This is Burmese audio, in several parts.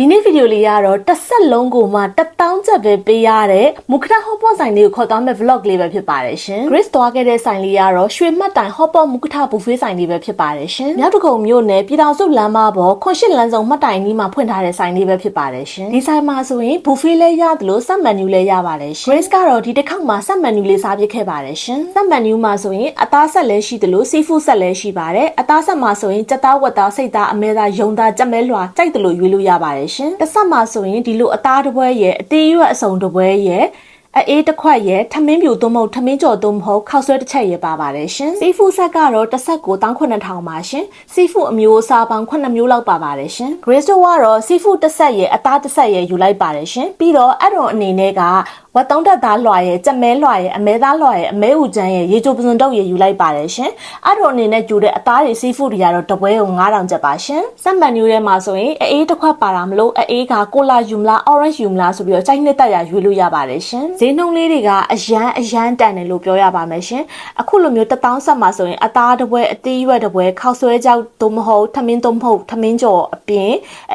ဒီနေ့ဗီဒီယိုလေးကတော့တစ်ဆက်လုံးကိုမှ1000ကျပ်ပဲပေးရတဲ့မူခတာဟော့ပေါ့ဆိုင်လေးကိုခေါ်သွားမဲ့ vlog လေးပဲဖြစ်ပါတယ်ရှင် Grace သွားခဲ့တဲ့ဆိုင်လေးကတော့ရွှေမှတ်တိုင်ဟော့ပေါ့မူခတာဘူဖေးဆိုင်လေးပဲဖြစ်ပါတယ်ရှင်မြောက်တကုံမြို့နယ်ပြည်တော်စုလမ်းမပေါ်ခွန်ရှစ်လမ်းစုံမှတ်တိုင်ကြီးမှာဖွင့်ထားတဲ့ဆိုင်လေးပဲဖြစ်ပါတယ်ရှင်ဒီဆိုင်မှာဆိုရင်ဘူဖေးလည်းရတယ်လို့စက်မန်နူလည်းရပါတယ်ရှင် Grace ကတော့ဒီတစ်ခေါက်မှာစက်မန်နူလေးစားပြစ်ခဲ့ပါတယ်ရှင်စက်မန်နူမှာဆိုရင်အသားဆက်လည်းရှိတယ်လို့စီဖူးဆက်လည်းရှိပါတယ်အသားဆက်မှာဆိုရင်ကြက်သားဝက်သားစိတ်သားအမဲသားယုံသားကြက်မဲလွှာကြိုက်တယ်လို့ရွေးလို့ရပါတယ်ရှင်တစ်ဆက်မှာဆိုရင်ဒီလိုအသားတစ်ပွဲရဲ့အသေးရွက်အစုံတစ်ပွဲရဲ့အေးတစ်ခွက်ရဲ့ထမင်းပြူသုံးမဟုတ်ထမင်းကြော်သုံးမဟုတ်ခောက်ဆွဲတစ်ချက်ရဲ့ပါပါတယ်ရှင်စီဖူဆက်ကတော့တစ်ဆက်ကို19000ပါရှင်စီဖူအမျိုးအစားပေါင်း9မျိုးလောက်ပါပါတယ်ရှင် Grace တို့ကတော့စီဖူတစ်ဆက်ရဲ့အသားတစ်ဆက်ရဲ့ယူလိုက်ပါတယ်ရှင်ပြီးတော့အဲ့တော့အနေနဲ့က ဝတ်သုံးတက်သားလွှာရဲ့ကြက်မဲလွှာရဲ့အမဲသားလွှာရဲ့အမဲဥချမ်းရဲ့ရေချိုပစုံတုပ်ရဲ့ယူလိုက်ပါတယ်ရှင်အဲ့တော့အနေနဲ့ယူတဲ့အသားတွေစီဖူတွေကတော့တပွဲကို9000ကျပ်ပါရှင်စက်မန်နူထဲမှာဆိုရင်အေးတစ်ခွက်ပါတာမလို့အေးကကိုလာယူမလား orange ယူမလားဆိုပြီးတော့ကြိုက်နှစ်တက်ရရွေးလို့ရပါတယ်ရှင်ဈေးနှုန်းလေးတွေကအရန်အရန်တန်တယ်လို့ပြောရပါမယ်ရှင်အခုလိုမျိုး1000ဆက်မှာဆိုရင်အသားတစ်ပွဲအသေးရွက်တစ်ပွဲခောက်ဆွဲကြောက်သို့မဟုတ်ထမင်းသို့မဟုတ်ထမင်းကြော်အပြင်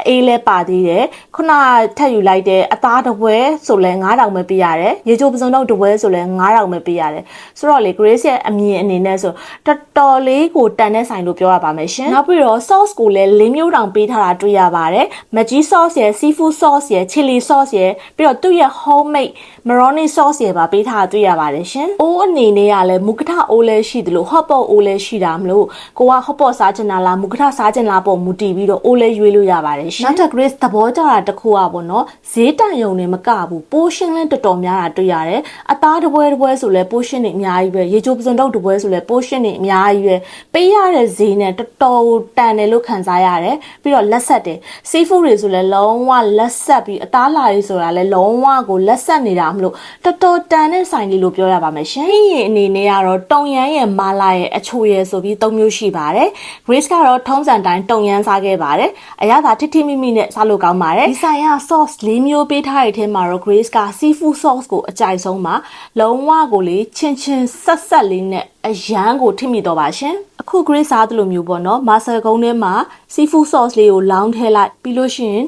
အေးလဲပါသေးတယ်ခုနထက်ယူလိုက်တဲ့အသားတစ်ပွဲဆိုလဲ9000ပဲပေးရတယ်ရေချိုပစုံတော့တစ်ပွဲဆိုလဲ9000ပဲပေးရတယ်ဆိုတော့လေ Grace ရဲ့အမြင်အနေနဲ့ဆိုတော်တော်လေးကိုတန်တဲ့ဆိုင်လို့ပြောရပါမယ်ရှင်နောက်ပြီးတော့ sauce ကိုလည်း၄မျိုးတောင်ပေးထားတာတွေ့ရပါတယ်မကြီး sauce ရယ် seafood sauce ရယ် chili sauce ရယ်ပြီးတော့သူ့ရဲ့ homemade maroney sauce ရယ်ပါပေးထားတာတွေ့ရပါတယ်ရှင်အိုးအနေနဲ့ကလည်းမူကထအိုးလည်းရှိတယ်လို့ hot pot အိုးလည်းရှိတာမလို့ကိုက hot pot စားချင်တာလားမူကထစားချင်လားပေါ့မူတည်ပြီးတော့အိုးလည်းရွေးလို့ရပါတယ်ရှင်နောက်ထပ် Grace သဘောကျတာတစ်ခုอ่ะပေါ့နော်ဈေးတန်ယုံနေမကဘူး portion လည်းတော်တော်များတာတွေ့ရတယ်အသားတစ်ပွဲတစ်ပွဲဆိုလဲ portion တွေအများကြီးပဲရေချိုပစုံတုပ်တစ်ပွဲဆိုလဲ portion တွေအများကြီးပဲပေးရတဲ့ဈေးနဲ့တော်တော်တန်တယ်လို့ခံစားရတယ်ပြီးတော့လက်ဆက်တယ် seafood တွေဆိုလဲလုံးဝလက်ဆက်ပြီးအသားလာရေးဆိုတာလဲလုံးဝကိုလက်ဆက်နေတာမလို့တော်တော်တန်တဲ့ဆိုင်လေးလို့ပြောရပါမယ်ရှင်ရင်အနေနဲ့ကတော့တုံရမ်းရဲ့မာလာရဲ့အချိုရယ်ဆိုပြီး၃မျိုးရှိပါတယ် Grace ကတော့ထုံးစံတိုင်းတုံရမ်းစားခဲ့ပါတယ်အရသာထိထိမိမိနဲ့စားလို့ကောင်းပါတယ်ဒီဆိုင်က sauce ၄မျိုးပေးထားတဲ့ထဲမှာတော့ Grace က seafood sauce ကိုအကြိုက်ဆုံးပါလုံးဝကိုလေချင်းချင်းဆက်ဆက်လေးနဲ့အရန်ကိုထိမိတော့ပါရှင်အခု Grace စားသလိုမျိုးပေါ့နော်မာဆယ်ကုန်းထဲမှာ seafood sauce လေးကိုလောင်းထည့်လိုက်ပြီးလို့ရှိရင်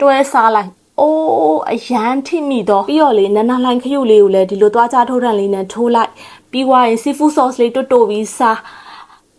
တွဲစားလိုက်အိုးအရန်ထိမိတော့ပြီးတော့လေနနလိုင်းခရုလေးကိုလည်းဒီလိုသွားကြထိုးတန်လေးနဲ့ထိုးလိုက်ပြီးွားရင် seafood sauce လေးတွတ်တိုးပြီးစား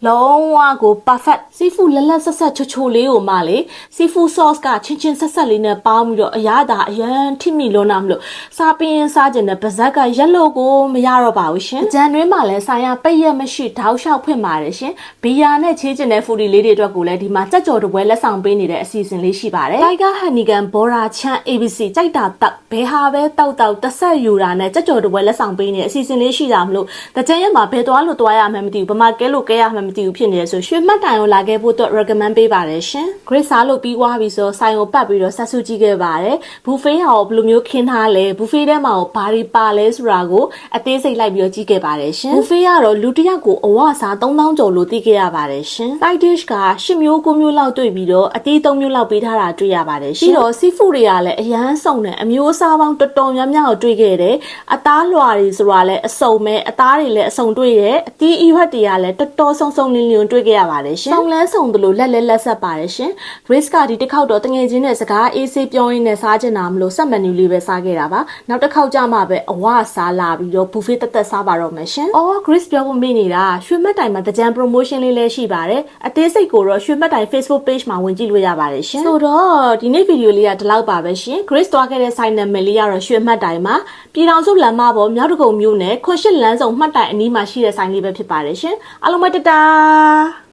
လုံးဝကို perfect seafood လက်လက်ဆက်ဆက်ချိုချိုလေးကိုမှလေ seafood sauce ကချင်းချင်းဆက်ဆက်လေးနဲ့ပေါင်းပြီးတော့အရသာအရန်ထိမိလို့နာမလို့စားပင်းစားကျင်တဲ့ပါဇက်ကရက်လို့ကိုမရတော့ပါဘူးရှင်ကြံတွင်းမှာလည်းဆိုင်ရပိတ်ရက်မရှိတောက်လျှောက်ဖွင့်ပါတယ်ရှင်ဘီယာနဲ့ချေးကျင်တဲ့ဖူဒီလေးတွေအတွက်ကိုလည်းဒီမှာစက်ကြော်တပွဲလက်ဆောင်ပေးနေတဲ့အစီအစဉ်လေးရှိပါတယ် Tiger Honeygan Bora Chan ABC ကြိုက်တာတောက်ဘဲဟာပဲတောက်တောက်တစ်ဆက်ယူတာနဲ့စက်ကြော်တပွဲလက်ဆောင်ပေးနေတဲ့အစီအစဉ်လေးရှိတာမလို့တကြံရက်မှာဘယ်သွားလို့သွားရမှန်းမသိဘူးဘမကဲလို့ကဲရမှန်းမသိဘူးဖြစ်နေရဆိုရွှေမှတ်တိုင်ကိုလာခဲ့ဖို့အတွက် recommend ပေးပါတယ်ရှင် Grace စားလို့ပြီးွားပြီဆိုဆိုင်ကိုပတ်ပြီးတော့ဆက်စုကြည့်ခဲ့ပါတယ် buffet ဟာဘယ်လိုမျိုးခင်းထားလဲ buffet ထဲမှာဘာတွေပါလဲဆိုတာကိုအသေးစိတ်လိုက်ပြီးတော့ကြည့်ခဲ့ပါတယ်ရှင် buffet ကတော့လူတစ်ယောက်ကိုအဝစား3000ကျော်လို့သိခဲ့ရပါတယ်ရှင် side dish က10မျိုး9မျိုးလောက်တွေ့ပြီးတော့အသေး3မျိုးလောက်ပေးထားတာတွေ့ရပါတယ်ရှင်ပြီးတော့ seafood တွေကလည်းအရန်စုံတယ်အမျိုးအစားပေါင်းတော်တော်များများကိုတွေ့ခဲ့တယ်အသားလွှာတွေဆိုတာလည်းအစုံပဲအသားတွေလည်းအစုံတွေ့တယ်အသီးအရွက်တွေကလည်းတော်တော်ဆုံဆုံလင်းလင်းတွေ့ခဲ့ရပါတယ်ရှင်။စုံလဲစုံသလိုလက်လဲလက်ဆက်ပါတယ်ရှင်။ Grace ကဒီတစ်ခေါက်တော့တငယ်ချင်းနဲ့စကားအေးဆေးပြောရင်းနဲ့စားချင်တာမလို့ဆက်မနူလေးပဲစားခဲ့တာပါ။နောက်တစ်ခေါက်ကြမှာပဲအဝစားလာပြီးတော့ buffet တက်တက်စားပါတော့မယ်ရှင်။အော် Grace ပြောဖို့မေ့နေတာရွှေမတ်တိုင်မှာတကြံ promotion လေးလည်းရှိပါတယ်။အသေးစိတ်ကိုတော့ရွှေမတ်တိုင် Facebook page မှာဝင်ကြည့်လို့ရပါတယ်ရှင်။ဆိုတော့ဒီနေ့ဗီဒီယိုလေးကဒီလောက်ပါပဲရှင်။ Grace တွားခဲ့တဲ့ site နာမည်လေးကတော့ရွှေမတ်တိုင်မှာပြည်တော်စုလမ်းမပေါ်မြောက်တကုံမြို့နယ်ခွန်ရှစ်လမ်းဆောင်မှတ်တိုင်အနီးမှာရှိတဲ့ဆိုင်လေးပဲဖြစ်ပါတယ်ရှင်။အားလုံးပဲတတား啊